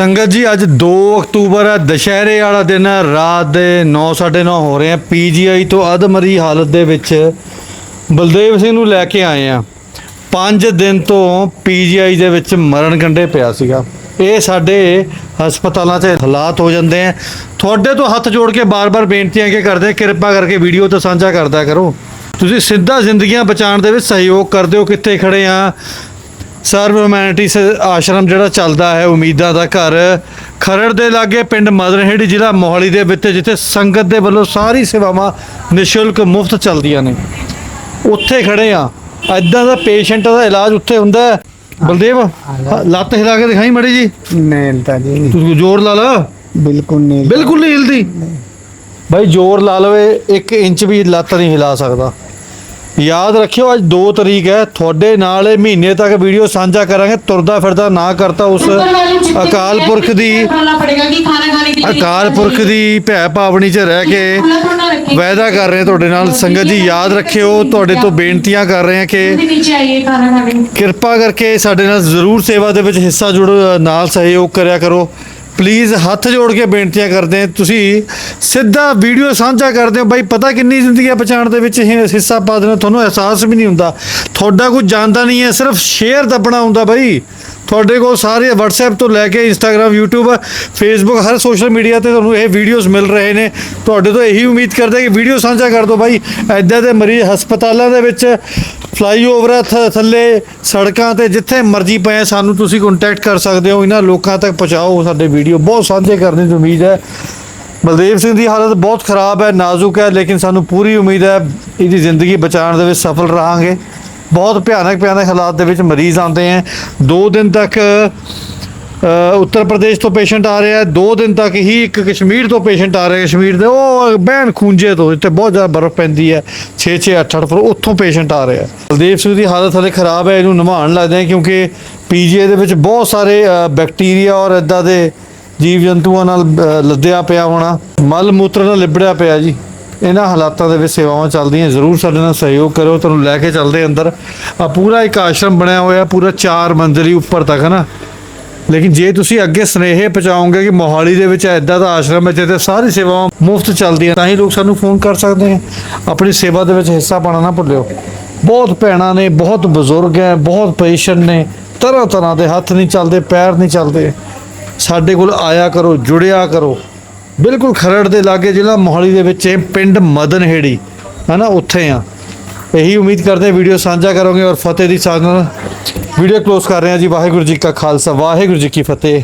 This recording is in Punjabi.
ਸੰਗਤ ਜੀ, ਅੱਜ 2 ਅਕਤੂਬਰ ਹੈ, ਦੁਸ਼ਹਿਰੇ ਵਾਲਾ ਦਿਨ ਹੈ, ਰਾਤ ਦੇ 9:30 ਹੋ ਰਹੇ ਆ ਪੀਜੀਆਈ ਤੋਂ ਅਧਮਰੀ ਹਾਲਤ ਦੇ ਵਿੱਚ ਬਲਦੇਵ ਸਿੰਘ ਨੂੰ ਲੈ ਕੇ ਆਏ ਆ 5 ਦਿਨ ਤੋਂ ਪੀਜੀਆਈ ਦੇ ਵਿੱਚ ਮਰਨ ਕੰਢੇ ਪਿਆ ਸੀਗਾ। ਇਹ ਸਾਡੇ ਹਸਪਤਾਲਾਂ 'ਚ ਹਾਲਾਤ ਹੋ ਜਾਂਦੇ ਆ ਤੁਹਾਡੇ ਤੋਂ ਹੱਥ ਜੋੜ ਕੇ ਬਾਰ-ਬਾਰ ਬੇਨਤੀਆਂ ਕਿ ਕਰਦੇ ਕਿਰਪਾ ਕਰਕੇ ਵੀਡੀਓ ਤੇ ਸਾਂਝਾ ਕਰਦਾ ਕਰੋ। ਤੁਸੀਂ ਸਿੱਧਾ ਜ਼ਿੰਦਗੀਆਂ ਬਚਾਉਣ ਦੇ ਵਿੱਚ ਸਹਿਯੋਗ ਕਰਦੇ ਹੋ। ਕਿੱਥੇ ਖੜੇ ਆ ਸਰਵ ਹਿਊਮੈਨਿਟੀਸ ਆਸ਼ਰਮ ਜਿਹੜਾ ਚੱਲਦਾ ਹੈ ਉਮੀਦਾਂ ਦਾ ਘਰ ਖਰੜ ਦੇ ਲਾਗੇ ਪਿੰਡ ਮਦਨਹੇੜੀ ਜ਼ਿਲ੍ਹਾ ਮੋਹਾਲੀ ਦੇ ਵਿੱਚ ਜਿੱਥੇ ਸੰਗਤ ਦੇ ਵੱਲੋਂ ਸਾਰੀ ਸੇਵਾਵਾਂ ਨਿਸ਼ੁਲਕ ਮੁਫਤ ਚੱਲਦੀਆਂ ਨੇ। ਉੱਥੇ ਖੜੇ ਆ ਐਦਾਂ ਦਾ ਪੇਸ਼ੈਂਟ ਦਾ ਇਲਾਜ ਉੱਥੇ ਹੁੰਦਾ ਹੈ। ਬਲਦੇਵ ਲੱਤ ਹਿਲਾ ਕੇ ਦਿਖਾਈ ਮੜੀ ਜੀ। ਨੇਲਤਾ ਜੀ ਤੂੰ ਜ਼ੋਰ ਲਾ ਲਾ ਬਿਲਕੁਲ ਨਹੀਂ ਬਿਲਕੁਲ ਨਹੀਂ। ਹਿਲਦੀ ਭਾਈ ਜ਼ੋਰ ਲਾ ਲਵੇ 1 ਇੰਚ ਵੀ ਲੱਤ ਨਹੀਂ ਹਿਲਾ ਸਕਦਾ। ਯਾਦ ਰੱਖਿਓ ਅੱਜ 2 ਤਰੀਕ ਹੈ। ਤੁਹਾਡੇ ਨਾਲ ਇਹ ਮਹੀਨੇ ਤੱਕ ਵੀਡੀਓ ਸਾਂਝਾ ਕਰਾਂਗੇ। ਤੁਰਦਾ ਫਿਰਦਾ ਨਾ ਕਰਤਾ ਉਸ ਅਕਾਲ ਪੁਰਖ ਦੀ ਅਕਾਲ ਪੁਰਖ ਦੀ ਭੈ ਭਾਵਨੀ 'ਚ ਰਹਿ ਕੇ ਵਾਅਦਾ ਕਰ ਰਹੇ ਤੁਹਾਡੇ ਨਾਲ। ਸੰਗਤ ਜੀ ਯਾਦ ਰੱਖਿਓ ਤੁਹਾਡੇ ਤੋਂ ਬੇਨਤੀਆਂ ਕਰ ਰਹੇ ਹਾਂ ਕਿ ਕਿਰਪਾ ਕਰਕੇ ਸਾਡੇ ਨਾਲ ਜ਼ਰੂਰ ਸੇਵਾ ਦੇ ਵਿੱਚ ਹਿੱਸਾ ਜੁੜੋ ਨਾਲ ਸਹਿਯੋਗ ਕਰਿਆ ਕਰੋ। ਪਲੀਜ਼ ਹੱਥ ਜੋੜ ਕੇ ਬੇਨਤੀਆਂ ਕਰਦੇ ਤੁਸੀਂ ਸਿੱਧਾ ਵੀਡੀਓ ਸਾਂਝਾ ਕਰਦੇ ਹੋ। ਬਾਈ, ਪਤਾ ਕਿੰਨੀ ਜ਼ਿੰਦਗੀਆਂ ਬਚਾਉਣ ਦੇ ਵਿੱਚ? ਹਿੱਸਾ ਪਾ ਦੇਣਾ ਤੁਹਾਨੂੰ ਅਹਿਸਾਸ ਵੀ ਨਹੀਂ ਹੁੰਦਾ। ਤੁਹਾਡਾ ਕੋਈ ਜਾਣਦਾ ਨਹੀਂ ਹੈ, ਸਿਰਫ ਸ਼ੇਅਰ ਦੱਬਣਾ ਹੁੰਦਾ ਬਾਈ। ਤੁਹਾਡੇ ਕੋਲ ਸਾਰੇ WhatsApp ਤੋਂ ਲੈ ਕੇ Instagram, YouTube, Facebook, ਹਰ ਸੋਸ਼ਲ ਮੀਡੀਆ ਤੇ ਤੁਹਾਨੂੰ ਇਹ ਵੀਡੀਓਜ਼ ਮਿਲ ਰਹੇ ਨੇ। ਤੁਹਾਡੇ ਤੋਂ ਇਹੀ ਉਮੀਦ ਕਰਦੇ ਕਿ ਵੀਡੀਓ ਸਾਂਝਾ ਕਰ ਦਿਓ ਬਾਈ। ਐਦਾਂ ਦੇ ਮਰੀਜ਼ ਹਸਪਤਾਲਾਂ ਦੇ ਵਿੱਚ ਫਲਾਈਓਵਰ ਥ- ਥੱਲੇ ਸੜਕਾਂ ਤੇ ਜਿੱਥੇ ਮਰਜ਼ੀ ਪਏ, ਸਾਨੂੰ ਤੁਸੀਂ ਕੰਟੈਕਟ ਕਰ ਸਕਦੇ ਹੋ। ਇਹਨਾਂ ਲੋਕਾਂ ਤੱਕ ਪਹੁੰਚਾਓ ਸਾਡੇ ਵੀਡੀਓ। ਬਹੁਤ ਸਾਂਝੇ ਕਰਨ ਦੀ ਉਮੀਦ ਹੈ। ਬਲਦੇਵ ਸਿੰਘ ਦੀ ਹਾਲਤ ਬਹੁਤ ਖਰਾਬ ਹੈ, ਨਾਜ਼ੁਕ ਹੈ, ਲੇਕਿਨ ਸਾਨੂੰ ਪੂਰੀ ਉਮੀਦ ਹੈ ਇਹਦੀ ਜ਼ਿੰਦਗੀ ਬਚਾਉਣ ਦੇ ਵਿੱਚ ਸਫਲ ਰਹਾਂਗੇ। ਬਹੁਤ ਭਿਆਨਕ ਭਿਆਨਕ ਹਾਲਾਤ ਦੇ ਵਿੱਚ ਮਰੀਜ਼ ਆਉਂਦੇ ਹੈ। 2 ਦਿਨ ਤੱਕ ਉੱਤਰ ਪ੍ਰਦੇਸ਼ ਤੋਂ ਪੇਸ਼ੈਂਟ ਆ ਰਿਹਾ ਹੈ। 2 ਦਿਨ ਤੱਕ ਹੀ ਇੱਕ ਕਸ਼ਮੀਰ ਤੋਂ ਪੇਸ਼ੈਂਟ ਆ ਰਿਹਾ ਕਸ਼ਮੀਰ ਦੇ। ਉਹ ਬਹਿਣ ਖੂੰਜੇ ਤੋਂ ਜਿੱਥੇ ਬਹੁਤ ਜ਼ਿਆਦਾ ਬਰਫ਼ ਪੈਂਦੀ ਹੈ। 6 6 8 8 ਫੁੱਟ ਉੱਥੋਂ ਪੇਸ਼ੈਂਟ ਆ ਰਿਹਾ ਹੈ। ਬਲਦੇਵ ਸਿੰਘ ਦੀ ਹਾਲਤ ਹਲੇ ਖਰਾਬ ਹੈ, ਇਹਨੂੰ ਨਿਭਾਉਣ ਲੱਗਦੇ ਆ ਕਿਉਂਕਿ ਪੀਜੀਆਈ ਦੇ ਵਿੱਚ ਬਹੁਤ ਸਾਰੇ ਬੈਕਟੀਰੀਆ ਔਰ ਇਦਾਂ ਦੇ ਜੀਵ ਜੰਤੂਆਂ ਨਾਲ ਲੱਦਿਆ ਪਿਆ ਹੋਣਾ। ਮਲ ਮੂਤਰ ਨਾਲ ਲਿਬੜਿਆ ਪਿਆ ਜੀ। ਇਹਨਾਂ ਹਾਲਾਤਾਂ ਦੇ ਵਿੱਚ ਸੇਵਾਵਾਂ ਚੱਲਦੀਆਂ ਜ਼ਰੂਰ ਸਾਡੇ ਨਾਲ ਸਹਿਯੋਗ ਕਰੋ ਤੁਹਾਨੂੰ ਲੈ ਕੇ ਚੱਲਦੇ ਅੰਦਰ। ਆ ਪੂਰਾ ਇੱਕ ਆਸ਼ਰਮ ਬਣਿਆ ਹੋਇਆ, ਪੂਰਾ 4 ਮੰਜ਼ਲੀ ਉੱਪਰ ਤੱਕ, ਹੈ ਨਾ? ਲੇਕਿਨ ਜੇ ਤੁਸੀਂ ਅੱਗੇ ਸਨੇਹੇ ਪਹੁੰਚਾਓਗੇ ਕਿ ਮੋਹਾਲੀ ਦੇ ਵਿੱਚ ਐਦਾਂ ਦਾ ਆਸ਼ਰਮ ਹੈ ਜਿੱਥੇ ਸਾਰੀ ਸੇਵਾਵਾਂ ਮੁਫਤ ਚੱਲਦੀਆਂ, ਤਾਂ ਹੀ ਲੋਕ ਸਾਨੂੰ ਫੋਨ ਕਰ ਸਕਦੇ ਹੈ ਆਪਣੀ ਸੇਵਾ ਦੇ ਵਿੱਚ ਹਿੱਸਾ ਪਾਣਾ ਨਾ ਭੁੱਲਿਓ। ਬਹੁਤ ਭੈਣਾਂ ਨੇ, ਬਹੁਤ ਬਜ਼ੁਰਗ ਹੈ, ਬਹੁਤ ਪੇਸ਼ੈਂਟ ਨੇ। ਤਰ੍ਹਾਂ ਤਰ੍ਹਾਂ ਦੇ ਹੱਥ ਨਹੀਂ ਚੱਲਦੇ, ਪੈਰ ਨਹੀਂ ਚੱਲਦੇ। ਸਾਡੇ ਕੋਲ ਆਇਆ ਕਰੋ, ਜੁੜਿਆ ਕਰੋ। ਬਿਲਕੁਲ ਖਰੜ ਦੇ ਲਾਗੇ ਜ਼ਿਲ੍ਹਾ ਮੋਹਾਲੀ ਦੇ ਵਿੱਚ ਇਹ ਪਿੰਡ ਮਦਨਹੇੜੀ ਹੈ ਨਾ ਉੱਥੇ ਆ। ਇਹੀ ਉਮੀਦ ਕਰਦੇ ਵੀਡੀਓ ਸਾਂਝਾ ਕਰੋਗੇ ਔਰ ਫਤਿਹ ਦੀ ਸਾਂਝ ਨਾਲ। ਵੀਡੀਓ ਕਲੋਜ਼ ਕਰ ਰਹੇ ਹਾਂ ਜੀ। ਵਾਹਿਗੁਰੂ ਜੀ ਕਾ ਖਾਲਸਾ ਵਾਹਿਗੁਰੂ ਜੀ ਕੀ ਫਤਿਹ।